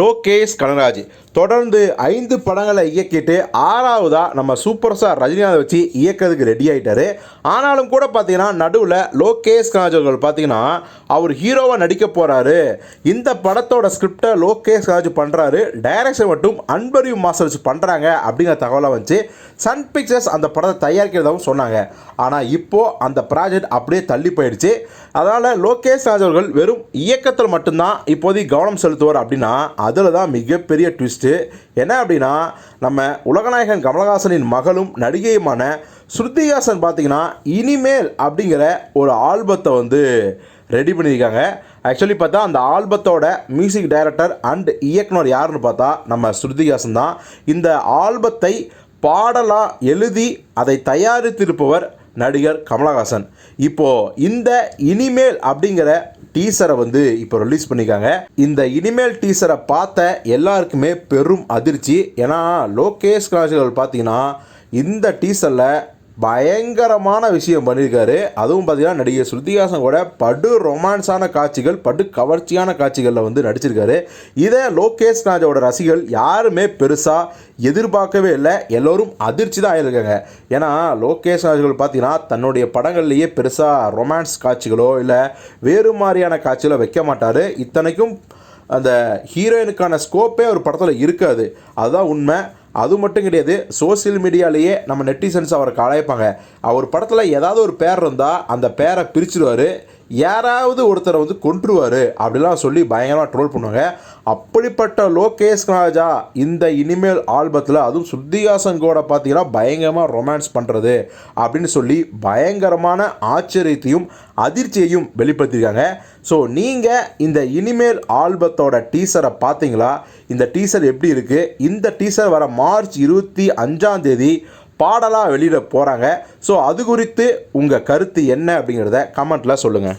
லோகேஷ் கனராஜ். தொடர்ந்து ஐந்து படங்களை இயக்கிட்டு ஆறாவதாக நம்ம சூப்பர் ஸ்டார் ரஜினிகாந்த் வச்சு இயக்கிறதுக்கு ரெடி ஆகிட்டாரு ஆனாலும் கூட பார்த்தீங்கன்னா நடுவில் லோகேஷ் கனராஜ் அவர்கள் பார்த்தீங்கன்னா அவர் ஹீரோவாக நடிக்க போகிறாரு இந்த படத்தோட ஸ்கிரிப்டை லோகேஷ் கனராஜ் பண்ணுறாரு டைரக்ஷன் மட்டும் அன்பரியும் மாஸ்டர் வச்சு பண்ணுறாங்க அப்படிங்கிற தகவலை வந்துச்சு சன் பிக்சர்ஸ் அந்த படத்தை தயாரிக்கிறதாகவும் சொன்னாங்க. ஆனால் இப்போது அந்த ப்ராஜெக்ட் அப்படியே தள்ளி போயிடுச்சு. அதனால் லோகேஷ் ராஜ் அவர்கள் வெறும் இயக்கத்தில் மட்டும்தான் இப்போதைக்கு கவனம் செலுத்துவார் அப்படின்னா அதில் தான் மிகப்பெரிய ட்விஸ்ட்டு என்ன அப்படின்னா நம்ம உலகநாயகன் கமலஹாசனின் மகளும் நடிகையுமான ஸ்ருதிஹாசன் பார்த்தீங்கன்னா இனிமேல் அப்படிங்கிற ஒரு ஆல்பத்தை வந்து ரெடி பண்ணியிருக்காங்க. ஆக்சுவலி பார்த்தா அந்த ஆல்பத்தோட மியூசிக் டைரக்டர் அண்ட் இயக்குனர் யாருன்னு பார்த்தா நம்ம ஸ்ருதிஹாசன் தான். இந்த ஆல்பத்தை பாடலாக எழுதி அதை தயாரித்திருப்பவர் நடிகர் கமலஹாசன். இப்போது இந்த இனிமேல் அப்படிங்கிற டீசரை வந்து இப்போ ரிலீஸ் பண்ணியிருக்காங்க. இந்த இனிமேல் டீசரை பார்த்த எல்லாருக்குமே பெரும் அதிர்ச்சி. ஏன்னா லோகேஷ் கலாச்சாரர்கள் பார்த்தீங்கன்னா இந்த டீசரில் பயங்கரமான விஷயம் பண்ணியிருக்காரு. அதுவும் பார்த்தீங்கன்னா நடிகை ஸ்ருதிஹாசன் கூட படு ரொமான்ஸான காட்சிகள் படு கவர்ச்சியான காட்சிகளில் வந்து நடிச்சிருக்காரு. இதை லோகேஷ் ராஜோட ரசிகர்கள் யாருமே பெருசாக எதிர்பார்க்கவே இல்லை. எல்லோரும் அதிர்ச்சி தான் ஆயிருக்காங்க. ஏன்னா லோகேஷ் ராஜ்கள் பார்த்தீங்கன்னா தன்னுடைய படங்கள்லேயே பெருசாக ரொமான்ஸ் காட்சிகளோ இல்லை வேறு மாதிரியான காட்சிகளோ வைக்க மாட்டார். இத்தனைக்கும் அந்த ஹீரோயினுக்கான ஸ்கோப்பே ஒரு படத்தில் இருக்காது. அதுதான் உண்மை. அது மட்டும் கிடையாது சோஷியல் மீடியாலேயே நம்ம நெட்டிசன்ஸ் அவரை கலாய்ப்பாங்க. அவர் படத்தில் ஏதாவது ஒரு பேர் இருந்தால் அந்த பேரை பிரிச்சிருவார். யாராவது ஒருத்தரை வந்து கொன்றுவார் அப்படிலாம் சொல்லி பயங்கரமாக ட்ரோல் பண்ணுவாங்க. அப்படிப்பட்ட லோகேஷ் ராஜா இந்த இனிமேல் ஆல்பத்தில் அதுவும் சுத்திகாசங்கோட பார்த்தீங்கன்னா பயங்கரமாக ரொமான்ஸ் பண்ணுறது அப்படின்னு சொல்லி பயங்கரமான ஆச்சரியத்தையும் அதிர்ச்சியையும் வெளிப்படுத்தியிருக்காங்க. ஸோ நீங்கள் இந்த இனிமேல் ஆல்பத்தோட டீசரை பார்த்தீங்களா இந்த டீசர் எப்படி இருக்குது இந்த டீசர் வர மார்ச் இருபத்தி அஞ்சாம் தேதி பாடலாக வெளியிட போகிறாங்க ஸோ அது குறித்து உங்கள் கருத்து என்ன அப்படிங்கிறத கமெண்ட்டில் சொல்லுங்கள்